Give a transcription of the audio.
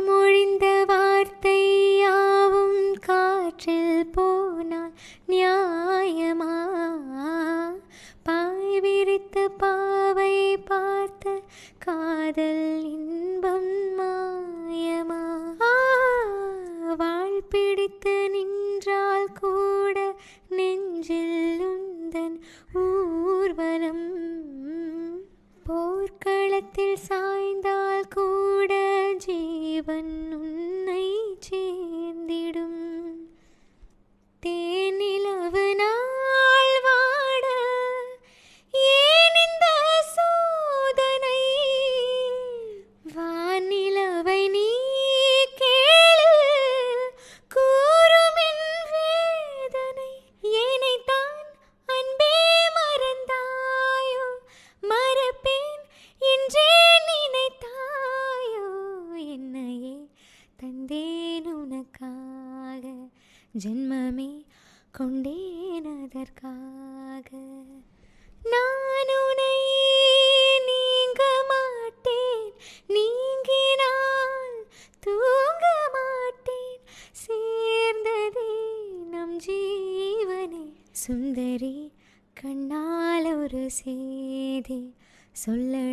மொழிந்த வார்த்தை யாவும் காற்றில் போனால் நியாயமா? பாய் விரித்த பாவை பார்த்த காதல் இன்பம் மாயமா? வாழ் பிடித்து நின்றால் கூட நெஞ்சில் உந்தன் ஊர்வலம். போர்க்களத்தில் சாய்ந்தால் ஜீவன் ஜென்மமே கொண்டேன் அதற்காக. நான் உனை நீங்க மாட்டேன். நீங்கினால் தூங்க மாட்டேன். சேர்ந்ததே நம் ஜீவனே. சுந்தரி கண்ணால் ஒரு செய்தி சொல்லட